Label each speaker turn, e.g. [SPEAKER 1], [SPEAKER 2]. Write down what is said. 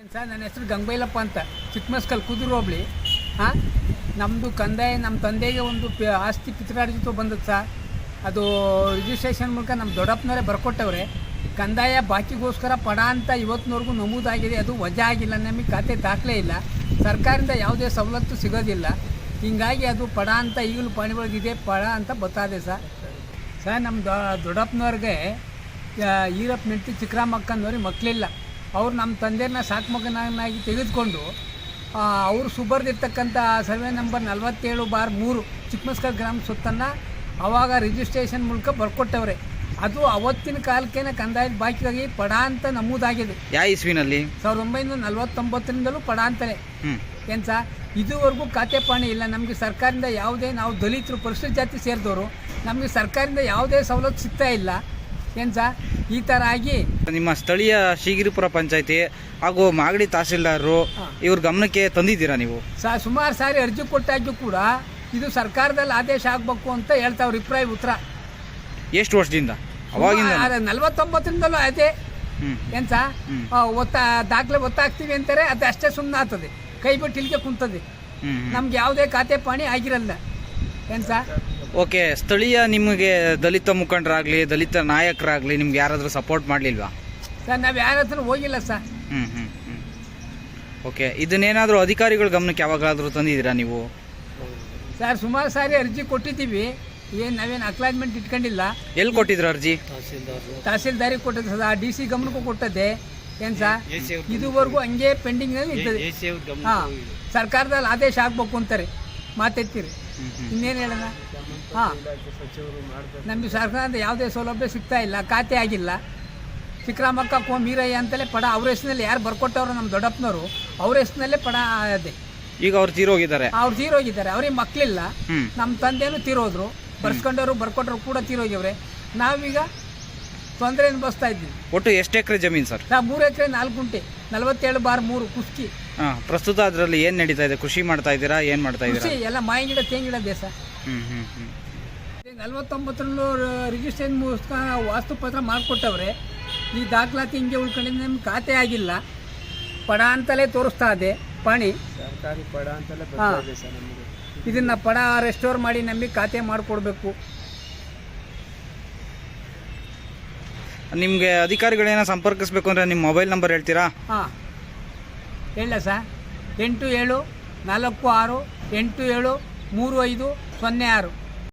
[SPEAKER 1] Sir, ನನ್ನ ಹೆಸರು ಗಂಗಬೈಲಪ್ಪ ಅಂತ. ಚಿಕ್ಕಮಸ್ಕಲ್ ಕುದುರು ಹೋಬಳಿ. ಹಾಂ? ನಮ್ಮದು ಕಂದಾಯ ನಮ್ಮ ತಂದೆಗೆ ಒಂದು ಆಸ್ತಿ ಪಿತ್ರಾರ್ಜಿತ ಬಂದದ್ದು ಸರ್. ಅದು ರಿಜಿಸ್ಟ್ರೇಷನ್ ಮೂಲಕ ನಮ್ಮ ದೊಡ್ಡಪ್ಪನವರೇ ಬರ್ಕೊಟ್ಟವ್ರೆ. ಕಂದಾಯ ಬಾಕಿಗೋಸ್ಕರ ಪಡ ಅಂತ ಇವತ್ತಿನವರೆಗೂ ನಮೂದಾಗಿದೆ. ಅದು ವಜಾ ಆಗಿಲ್ಲ, ನಮಗೆ ಖಾತೆ ದಾಖಲೆ ಇಲ್ಲ. ಸರ್ಕಾರದಿಂದ ಯಾವುದೇ ಸವಲತ್ತು ಸಿಗೋದಿಲ್ಲ. ಹೀಗಾಗಿ ಅದು ಪಡ ಅಂತ ಈಗಲೂ ಪಾಣಿಗಳಿಗಿದೆ ಪಡ ಅಂತ ಬತ್ತಾದೆ ಸರ್. ಸರ್ ನಮ್ಮ ದೊಡ್ಡಪ್ಪನವ್ರಿಗೆ ಈರಪ್ಪ ನೆಂಟಿ ಚಿಕ್ಕರಾಮಕ್ಕನವ್ರಿಗೆ ಮಕ್ಕಳಿಲ್ಲ ಅವ್ರು ನಮ್ಮ ತಂದೆಯನ್ನ ಸಾಕು ಮಗನಾಗಿ ತೆಗೆದುಕೊಂಡು ಅವರು ಸುಬರ್ದಿರ್ತಕ್ಕಂಥ ಸರ್ವೆ ನಂಬರ್ ನಲವತ್ತೇಳು ಬಾರ್ ಮೂರು ಚಿಕ್ಕಮಸ್ಕರ್ ಗ್ರಾಮ ಸುತ್ತನ್ನು ಅವಾಗ ರಿಜಿಸ್ಟ್ರೇಷನ್ ಮೂಲಕ ಬರ್ಕೊಟ್ಟವ್ರೆ. ಅದು ಅವತ್ತಿನ ಕಾಲಕ್ಕೇನೆ ಕಂದಾಯದ ಬಾಕಿಗಾಗಿ ಪಡ ಅಂತ ನಮೂದಾಗಿದೆ.
[SPEAKER 2] ಯಾವ ಇಸ್ವಿನಲ್ಲಿ?
[SPEAKER 1] ಸಾವಿರದ ಒಂಬೈನೂರ ನಲವತ್ತೊಂಬತ್ತರಿಂದಲೂ ಪಡ ಅಂತಲೇ.
[SPEAKER 2] ಎಂತ
[SPEAKER 1] ಏನು ಸಾ ಇದುವರೆಗೂ ಖಾತೆ ಪಾಣಿ ಇಲ್ಲ. ನಮಗೆ ಸರ್ಕಾರದಿಂದ ಯಾವುದೇ ನಾವು ದಲಿತರು ಪರಿಶಿಷ್ಟ ಜಾತಿ ಸೇರಿದವರು ನಮಗೆ ಸರ್ಕಾರದಿಂದ ಯಾವುದೇ ಸವಲತ್ತು ಸಿಗ್ತಾ ಇಲ್ಲ. ಏನು ಸಾ? ಈ ಥರ ಆಗಿ
[SPEAKER 2] ನಿಮ್ಮ ಸ್ಥಳೀಯ ಶ್ರೀಗಿರಿಪುರ ಪಂಚಾಯತಿ ಹಾಗೂ ಮಾಗಡಿ ತಹಸೀಲ್ದಾರರು. ಇವ್ರ ಗಮನಕ್ಕೆ ತಂದಿದ್ದೀರಾ ನೀವು?
[SPEAKER 1] ಸಾ ಸುಮಾರು ಸಾರಿ ಅರ್ಜಿ ಕೊಟ್ಟಾಗ್ಯೂ ಕೂಡ ಇದು ಸರ್ಕಾರದಲ್ಲಿ ಆದೇಶ ಆಗಬೇಕು ಅಂತ ಹೇಳ್ತಾವ್ರ ಅಭಿಪ್ರಾಯ ಉತ್ತರ
[SPEAKER 2] ಎಷ್ಟು ವರ್ಷದಿಂದ? ಅವಾಗಿಂದ
[SPEAKER 1] ನಲ್ವತ್ತೊಂಬತ್ತರಿಂದಲೂ ಅದೇ. ಏನು ಸಾ. ಒತ್ತ ದಾಖಲೆ ಒತ್ತಾಗ್ತೀವಿ ಅಂತಾರೆ ಅದು ಅಷ್ಟೇ ಸುಮ್ಮನೆ ಆಗ್ತದೆ ಕೈ ಬಿಟ್ಟು ಇಲ್ಲಿಗೆ ಕುಂತದೆ. ನಮ್ಗೆ ಯಾವುದೇ ಖಾತೆ ಪಾಣಿ ಆಗಿರಲ್ಲ. ಏನು ಸರ್?
[SPEAKER 2] ಓಕೆ ಸ್ಥಳೀಯ ನಿಮಗೆ ದಲಿತ ಮುಖಂಡರಾಗಲಿ ದಲಿತ ನಾಯಕರಾಗಲಿ ನಿಮ್ಗೆ ಯಾರಾದರೂ ಸಪೋರ್ಟ್ ಮಾಡಲಿಲ್ವಾ?
[SPEAKER 1] ಸರ್ ನಾವು ಯಾರ ಹತ್ರ ಹೋಗಿಲ್ಲ ಸರ್.
[SPEAKER 2] ಹ್ಞೂ ಹ್ಞೂ ಹ್ಞೂ ಓಕೆ ಇದನ್ನೇನಾದರೂ ಅಧಿಕಾರಿಗಳ ಗಮನಕ್ಕೆ ಯಾವಾಗಾದರೂ ತಂದಿದ್ದೀರಾ ನೀವು?
[SPEAKER 1] ಸರ್ ಸುಮಾರು ಸಾರಿ ಅರ್ಜಿ ಕೊಟ್ಟಿದ್ದೀವಿ. ಏನು ನಾವೇನು ಅಕ್ಲಾಜ್ಮೆಂಟ್ ಇಟ್ಕೊಂಡಿಲ್ಲ.
[SPEAKER 2] ಎಲ್ಲಿ ಕೊಟ್ಟಿದ್ರು ಅರ್ಜಿ?
[SPEAKER 1] ತಹಸೀಲ್ದಾರಿಗೆ ಕೊಟ್ಟದ್ದು ಸದಾ ಡಿ ಸಿ ಗಮನಕ್ಕೂ ಕೊಟ್ಟದ್ದೆ. ಏನು ಸರ್? ಇದುವರೆಗೂ ಹಂಗೆ ಪೆಂಡಿಂಗ್ನಲ್ಲಿ ಇರ್ತದೆ ಹಾಂ ಸರ್ಕಾರದಲ್ಲಿ ಆದೇಶ ಆಗ್ಬೇಕು ಅಂತಾರೆ.
[SPEAKER 2] ಮಾತಾಡ್ತೀರಿ
[SPEAKER 1] ಇನ್ನೇನು ಹೇಳೋಣ ಹಾಂ. ನಮಗೆ ಸರ್ಕಾರದಿಂದ ಯಾವುದೇ ಸೌಲಭ್ಯ ಸಿಗ್ತಾ ಇಲ್ಲ ಖಾತೆ ಆಗಿಲ್ಲ. ಚಿಕ್ಕರಾಮಕ್ಕ ಕೋ ಮೀರಯ್ಯ ಅಂತಲೇ ಪಡ ಅವ್ರ ಹೆಸರಿನಲ್ಲಿ ಯಾರು ಬರ್ಕೊಟ್ಟವ್ರು ನಮ್ಮ ದೊಡ್ಡಪ್ಪನವರು ಅವ್ರ ಹೆಸರಿನಲ್ಲೇ ಪಡ ಅದೇ.
[SPEAKER 2] ಈಗ ಅವ್ರು ತೀರೋಗಿದ್ದಾರೆ.
[SPEAKER 1] ಅವ್ರು ತೀರೋಗಿದ್ದಾರೆ ಅವ್ರಿಗೆ ಮಕ್ಕಳಿಲ್ಲ ನಮ್ಮ ತಂದೆಯೂ ತೀರೋದ್ರು ಬರ್ಸ್ಕೊಂಡವರು ಬರ್ಕೊಟ್ರು ಕೂಡ ತೀರೋಗಿವ್ರೆ. ನಾವೀಗ ತೊಂದರೆ ಅನುಭವಿಸ್ತಾ ಇದ್ದೀವಿ
[SPEAKER 2] ಒಟ್ಟು ಎಷ್ಟು ಎಕರೆ ಜಮೀನು ಸರ್?
[SPEAKER 1] ನಾವು ಮೂರು ಎಕರೆ ನಾಲ್ಕು ಗುಂಟೆ ನಲವತ್ತೇಳು ಬಾರ್ ಮೂರು ಕುಸ್ಕಿ.
[SPEAKER 2] ಹಾಂ ಪ್ರಸ್ತುತ ಅದರಲ್ಲಿ ಏನು ನಡೀತಾ ಇದೆ? ಕೃಷಿ ಮಾಡ್ತಾ ಇದ್ದೀರಾ? ಏನು ಮಾಡ್ತಾ ಇದ್ದೀರಾ?
[SPEAKER 1] ಕೃಷಿ ಎಲ್ಲ ಮಾಯಿ ಗಿಡ ತೇನ್ ಗಿಡ ದೇಶ
[SPEAKER 2] ಹ್ಞೂ ಹ್ಞೂ ಹ್ಞೂ
[SPEAKER 1] ನಲವತ್ತೊಂಬತ್ತರಲ್ಲೂ ರಿಜಿಸ್ಟ್ರೇಷನ್ ಮೂಲಕ ವಾಸ್ತುಪತ್ರ ಮಾಡಿಕೊಟ್ಟವ್ರೆ. ಈ ದಾಖಲಾತಿ ಹಿಂಗೆ ಉಳ್ಕೊಂಡಿದ್ದು ನಮ್ಗೆ ಖಾತೆ ಆಗಿಲ್ಲ. ಪಡ ಅಂತಲೇ ತೋರಿಸ್ತಾ ಇದೆ ಪಣಿ.
[SPEAKER 3] ಸರ್ಕಾರಿ ಪಡ ಅಂತಲೇ
[SPEAKER 1] ಹಾ.
[SPEAKER 3] ಬರ್ತಾ ಇದೆ ಸರ್ ನಮಗೆ.
[SPEAKER 1] ಇದನ್ನ ಪಡ ರೆಸ್ಟೋರ್ ಮಾಡಿ ನಮಗೆ ಖಾತೆ ಮಾಡಿಕೊಡ್ಬೇಕು.
[SPEAKER 2] ನಿಮಗೆ ಅಧಿಕಾರಿಗಳೇನ ಸಂಪರ್ಕಿಸ್ಬೇಕು ಅಂದರೆ ನಿಮ್ಮ ಮೊಬೈಲ್ ನಂಬರ್ ಹೇಳ್ತೀರಾ?
[SPEAKER 1] ಹಾಂ. ಹೇಳ ಸರ್. ಎಂಟು ಏಳು ನಾಲ್ಕು ಆರು ಎಂಟು ಏಳು ಮೂರು ಐದು ಸೊನ್ನೆ ಆರು.